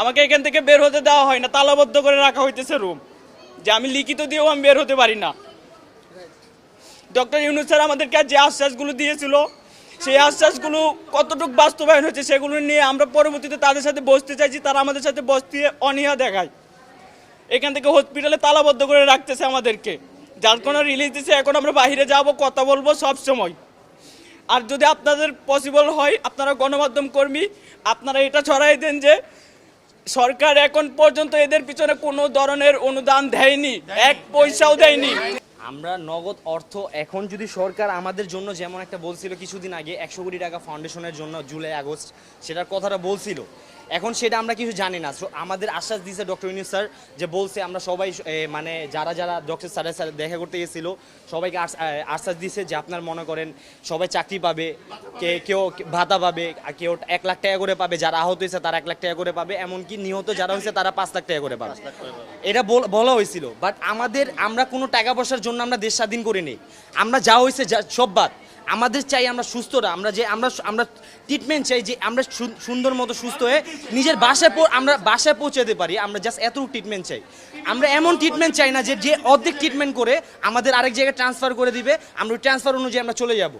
আমাকে এখান থেকে বের হতে দেওয়া হয় না, তালাবদ্ধ করে রাখা হইতেছে রুম যে আমি লিখিত দিয়েও আমি বের হতে পারি না। ডক্টর ইউনুস স্যার আমাদেরকে যে আশ্বাসগুলো দিয়েছিল, সেই আশ্বাসগুলো কতটুকু বাস্তবায়ন হচ্ছে সেগুলো নিয়ে আমরা পরবর্তীতে তাদের সাথে বসতে চাইছি, তারা আমাদের সাথে বসতে অনীহা দেখায়। এখান থেকে হসপিটালে তালাবদ্ধ করে রাখতেছে আমাদেরকে। যার কোনো রিলিজ দিছে, এখন আমরা বাইরে যাব, কথা বলব সব সময়। আর যদি আপনাদের পসিবল হয়, আপনারা গণমাধ্যম কর্মী, আপনারা এটা ছড়াই দেন যে সরকার এখন পর্যন্ত এদের পিছনে কোনো ধরনের অনুদান দেয়নি, এক পয়সাও দেয়নি। আমরা নগদ অর্থ এখন যদি সরকার আমাদের জন্য যেমন একটা বলছিল কিছুদিন আগে, একশো কোটি টাকা ফাউন্ডেশনের জন্য, জুলাই, আগস্ট, সেটার কথাটা বলছিল। এখন সেটা আমরা কিছু জানি না। So, আমাদের আশ্বাস দিয়েছে ডক্টর ইউনিস স্যার যে বলছে আমরা সবাই মানে যারা যারা ডক্টর স্যারের স্যার দেখা করতে গেছিল সবাইকে আশ্বাস দিয়েছে যে আপনার মনে করেন সবাই চাকরি পাবে কে কেউ ভাতা পাবে কেউ এক লাখ টাকা করে পাবে যারা আহত হয়েছে তারা এক লাখ টাকা করে পাবে এমনকি নিহত যারা হয়েছে তারা পাঁচ লাখ টাকা করে পাবে। এটা বল- হয়েছিল। বাট আমাদের আমরা কোনো টাকা পয়সার জন্য আমরা দেশ স্বাধীন করিনি। আমরা যা হয়েছে সব বাদ। আমাদের চাই আমরা সুস্থরা, আমরা যে, আমরা আমরা ট্রিটমেন্ট চাই যে আমরা সুন্দর মতো সুস্থ হয়ে নিজের বাসায় আমরা বাসায় পৌঁছাতে পারি, আমরা জাস্ট এত ট্রিটমেন্ট চাই। আমরা এমন ট্রিটমেন্ট চাই না যে যে অর্ধেক ট্রিটমেন্ট করে আমাদের আরেক জায়গায় ট্রান্সফার করে দিবে, আমরা ট্রান্সফার অনুযায়ী আমরা চলে যাব।